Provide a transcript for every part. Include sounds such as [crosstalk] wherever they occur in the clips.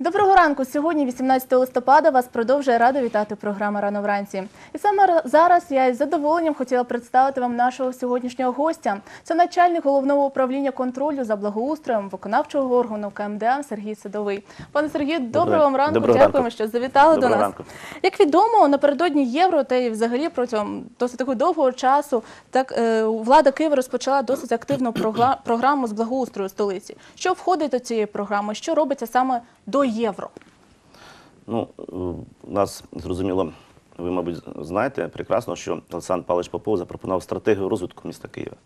Доброго ранку. Сьогодні, 18 листопада, вас продовжує рада вітати програма Рано вранці. І саме зараз я із задоволенням хотіла представити вам нашого сьогоднішнього гостя. Це начальник головного управління контролю за благоустроєм виконавчого органу КМДА Сергій Садовий. Пане Сергію, доброго, вам ранку. доброго Дякуємо, ранку. що завітали Доброго до нас. ранку. Як відомо, напередодні євро та й взагалі протягом досить такого довгого часу так е, влада Києва розпочала досить активну програму з благоустрою столиці. Що входить до цієї програми? Що робиться саме до євро? Ну, е, у нас зрозуміло, ви, мабуть, знаєте прекрасно, що Олександр Павлович Попов запропонував стратегію розвитку міста Києва.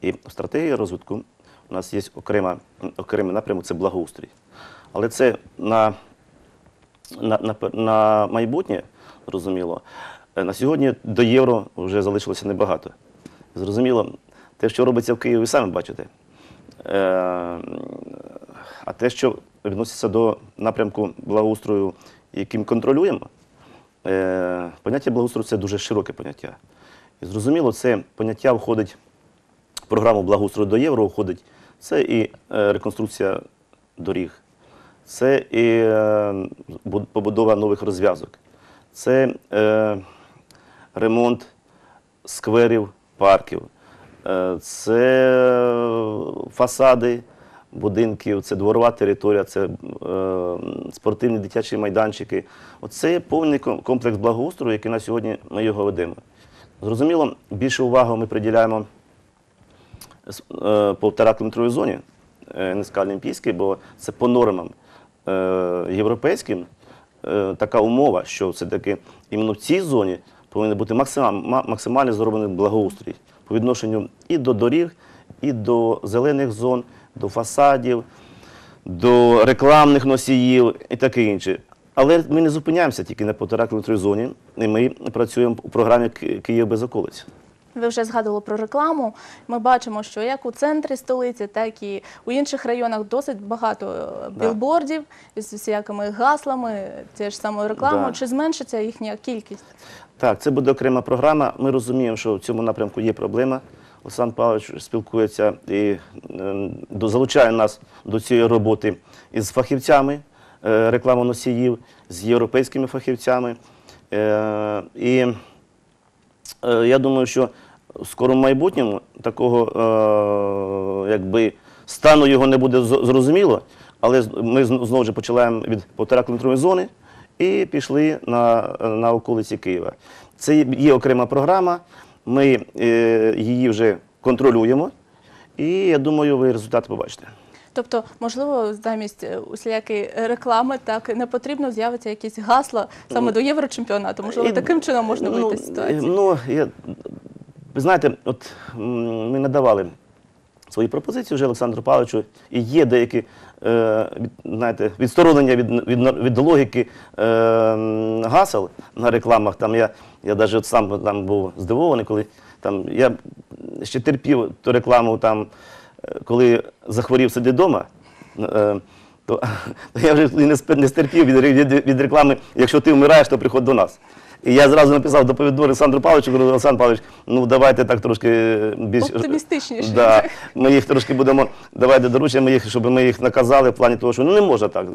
І в стратегії розвитку у нас є окрема, окремий напрямок це благоустрій. Але це на, на, на, на майбутнє, зрозуміло. Е, На сьогодні до євро вже залишилося небагато. Зрозуміло, те, що робиться в Києві, ви самі бачите. Е, А те, що відноситься до напрямку благоустрою, яким контролюємо, е, поняття благоустрою це дуже широке поняття. І зрозуміло, це поняття входить в програму благоустрою до євро, входить це і е, реконструкція доріг, це і е, побудова нових розв'язок, це ремонт скверів, парків, це фасади будинків, це дворова територія, це е, спортивні дитячі майданчики. Оце є повний комплекс благоустрою, який на сьогодні ми його ведемо. Зрозуміло, більше уваги ми приділяємо е, полтора кілометровій зоні е, НСК Олімпійський, бо це по нормам е, європейським е, така умова, що все-таки іменно в цій зоні повинен бути максимально, максимально зроблений благоустрій по відношенню і до доріг, і до зелених зон, до фасадів, до рекламних носіїв і таке інше. Але ми не зупиняємося тільки на півтора кілометровій зоні, і ми працюємо у програмі Київ без околиць. Ви вже згадували про рекламу. Ми бачимо, що як у центрі столиці, так і у інших районах досить багато е, Да. білбордів з всякими гаслами, тією ж самою рекламою. Да. Чи зменшиться їхня кількість? Так, це буде окрема програма. Ми розуміємо, що в цьому напрямку є проблема. Олександр Павлович спілкується і е, залучає нас до цієї роботи із фахівцями е, рекламоносіїв, з європейськими фахівцями. Е, І я думаю, що в скорому майбутньому такого якби стану його не буде зрозуміло, але ми знову ж починаємо від півтора кілометрової зони і пішли на, околиці Києва. Це є окрема програма, ми е, її вже контролюємо, і я думаю, ви результати побачите. Тобто, можливо, замість е, усілякої реклами так не потрібно з'явиться якісь гасла саме до єврочемпіонату. Можливо, І- таким чином можна вийти з ну, ситуації. Ну, я, знаєте, от ми надавали свої пропозиції вже Олександру Павловичу, і є деякі е, знаєте, відсторонення від, від, від логіки е, гасел на рекламах. Там я, я навіть сам там був здивований, коли там я ще терпів ту рекламу, там, е, коли захворів сиди вдома. Е, [laughs] то, я вже не стерпів від, від, від реклами, якщо ти вмираєш, то приходь до нас. І я зразу написав доповідну Олександру Павловичу, говорю, Олександр Павлович, ну давайте так трошки більш Оптимістичніше. Да, ми їх трошки будемо, давайте доручимо їх, щоб ми їх наказали в плані того, що ну не можна так.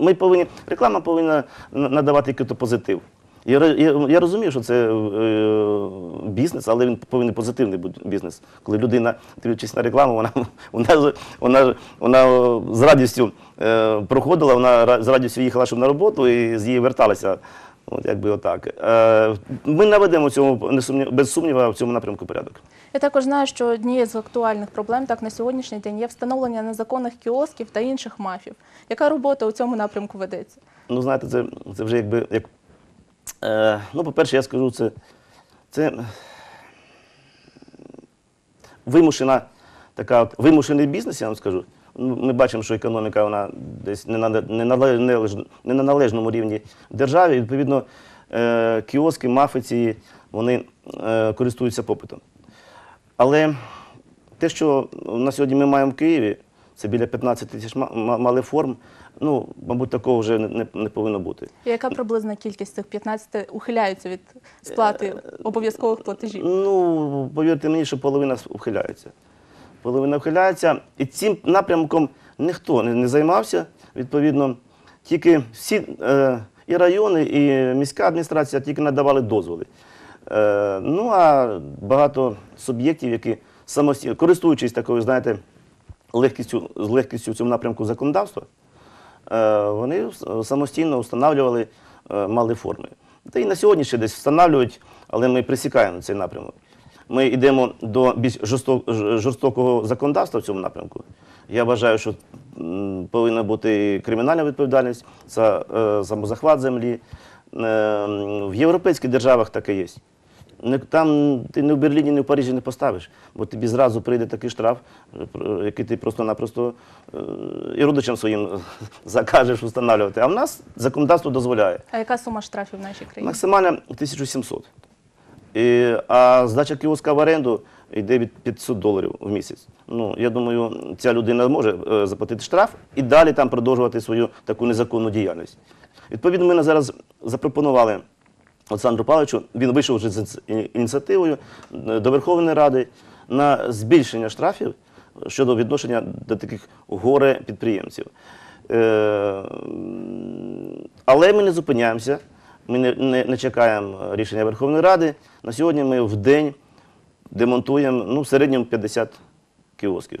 Ми повинні, реклама повинна надавати якийсь позитив. Я, я, я розумію, що це е, бізнес, але він повинен позитивний бути бізнес. Коли людина, дивлячись на рекламу, вона, вона, вона, вона е, з радістю е, проходила, вона з радістю їхала щоб на роботу і з її верталася. От, якби отак. Е, ми наведемо в цьому, не сумнів, без сумніву в цьому напрямку порядок. Я також знаю, що однією з актуальних проблем так на сьогоднішній день є встановлення незаконних кіосків та інших мафів. Яка робота у цьому напрямку ведеться? Ну, знаєте, це, це вже якби. Як, е, ну, по-перше, я скажу, це, це вимушена така от, вимушений бізнес, я вам скажу. Ну, Ми бачимо, що економіка вона десь не на, не на, не на належному рівні державі. Відповідно, е, кіоски, мафиці, вони е, користуються попитом. Але те, що на сьогодні ми маємо в Києві, це біля 15 тисяч ма- ма- малеформ, ну, мабуть, такого вже не, не, повинно бути. І Яка приблизна кількість цих 15 ухиляються від сплати обов'язкових платежів? Ну, повірте мені, що половина вхиляється. Половина вхиляється, і цим напрямком ніхто не, не займався. відповідно, тільки всі е, і райони, і міська адміністрація тільки надавали дозволи. Е, ну а багато суб'єктів, які самостійно, користуючись такою, знаєте, легкістю, з легкістю в цьому напрямку законодавства, е, вони самостійно встановлювали, е, мали форми. Та і на сьогодні ще десь встановлюють, але ми присікаємо цей напрямок. Ми йдемо до більш жорстокого законодавства в цьому напрямку. Я вважаю, що повинна бути кримінальна відповідальність за е, самозахват землі. Е, В європейських державах таке є. Там ти не в Берліні, не в Парижі не поставиш, бо тобі зразу прийде такий штраф, е, який ти просто-напросто і родичам своїм [laughs] закажеш встановлювати. А в нас законодавство дозволяє. А яка сума штрафів в нашій країні? Максимально 1700. І, а здача кіоска в оренду йде від 500 доларів в місяць. Ну, я думаю, ця людина може е, заплатити штраф і далі там продовжувати свою таку незаконну діяльність. Відповідно, ми зараз запропонували Олександру Павловичу, він вийшов вже з ініціативою е, до Верховної Ради на збільшення штрафів щодо відношення до таких горе підприємців. Е, але ми не зупиняємося, ми не, не, не чекаємо рішення Верховної Ради. На сьогодні ми в день демонтуємо ну, в середньому 50 кіосків.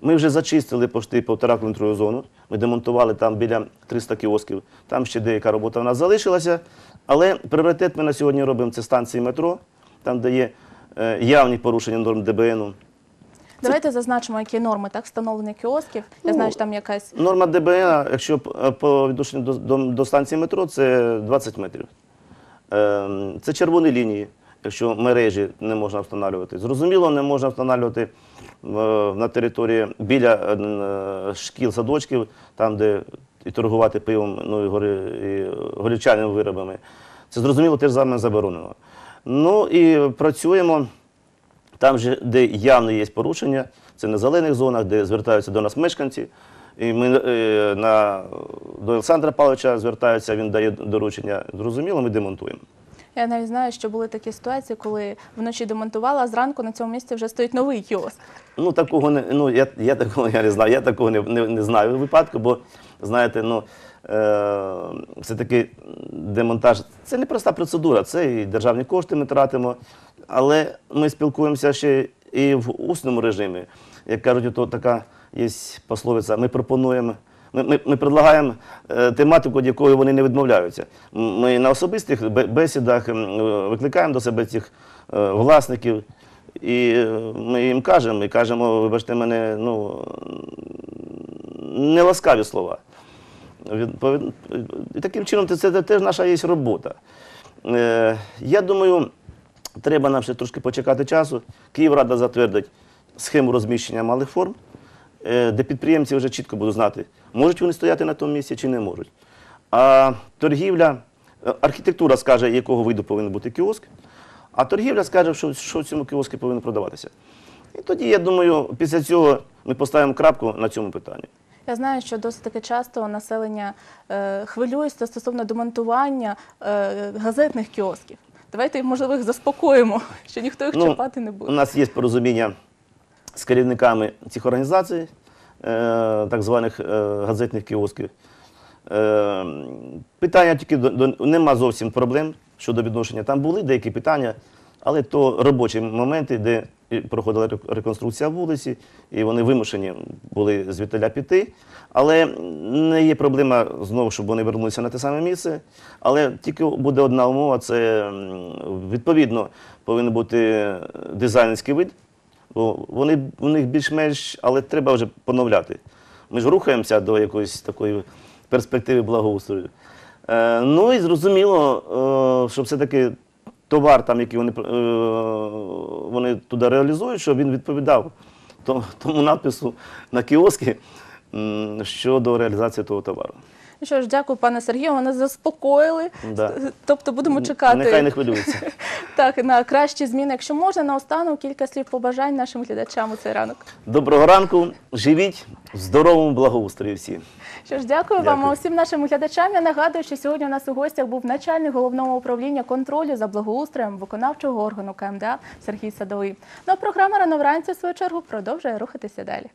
Ми вже зачистили пошти півтора кілометрову зону. Ми демонтували там біля 300 кіосків. Там ще деяка робота в нас залишилася. Але пріоритет ми на сьогодні робимо це станції метро, там, де є е, явні порушення норм ДБНу. Давайте зазначимо, які норми так встановлення кіосків. Я Ну, знаю, що там якась Норма ДБН, якщо е, по відношенню до, до, до станції метро, це 20 метрів. Ем, Це червоні лінії, якщо мережі не можна встановлювати. Зрозуміло, не можна встановлювати е, на території біля е, шкіл, садочків, там, де і торгувати пивом, ну і, горі, і горілчаними виробами. Це зрозуміло, теж саме заборонено. Ну і працюємо. Там, же, де явно є порушення, це на зелених зонах, де звертаються до нас мешканці. І ми е, на, до Олександра Павловича звертаються, він дає доручення. Зрозуміло, ми демонтуємо. Я навіть знаю, що були такі ситуації, коли вночі демонтувала, а зранку на цьому місці вже стоїть новий кіоск. Ну, такого не, ну, я, я такого я не знаю, я такого не, не, не знаю випадку, бо, знаєте, ну, е, це такий демонтаж. Це не проста процедура, це і державні кошти ми тратимо, але ми спілкуємося ще і в усному режимі. Як кажуть, то така є пословиця, ми пропонуємо. Ми, ми, предлагаємо е, тематику, від якої вони не відмовляються. Ми на особистих бесідах е, викликаємо до себе цих е, власників, і ми їм кажемо, і кажемо, вибачте мене, ну, не ласкаві слова. І таким чином це, теж наша є робота. Я думаю, треба нам ще трошки почекати часу. Київрада затвердить схему розміщення малих форм, де підприємці вже чітко будуть знати, можуть вони стояти на тому місці чи не можуть. А торгівля, е, архітектура скаже, якого виду повинен бути кіоск, а торгівля скаже, що, що в цьому кіоску повинно продаватися. І тоді, я думаю, після цього ми поставимо крапку на цьому питанні. Я знаю, що досить таки часто населення е, хвилюється стосовно демонтування е, газетних кіосків. Давайте, можливо, їх заспокоїмо, що ніхто їх чіпати не буде. У нас є порозуміння з керівниками цих організацій, е, так званих е, газетних кіосків. Е, Питання тільки до, нема зовсім проблем щодо відношення. Там були деякі питання, але то робочі моменти, де проходила реконструкція вулиці, і вони вимушені були звідтиля піти. Але не є проблема знову, щоб вони вернулися на те саме місце. Але тільки буде одна умова: це відповідно повинен бути дизайнерський вид. Бо вони у них більш-менш, але треба вже поновляти. Ми ж рухаємося до якоїсь такої перспективи благоустрою. Е, ну і зрозуміло, е, що все-таки товар, там, який вони, е, вони туди реалізують, щоб він відповідав то- тому надпису на кіоски щодо реалізації того товару. Ну що ж, дякую, пане Сергію. Мене заспокоїли. Да. Тобто будемо чекати Нехай не хвилюються. [laughs] так на кращі зміни. Якщо можна, наостанок кілька слів побажань нашим глядачам у цей ранок. Доброго ранку, живіть в здоровому благоустрої всі. Що ж, дякую, вам Дякую. а усім нашим глядачам. Я нагадую, що сьогодні у нас у гостях був начальник головного управління контролю за благоустроєм виконавчого органу КМДА Сергій Садовий. Ну а програма рано вранці в свою чергу продовжує рухатися далі.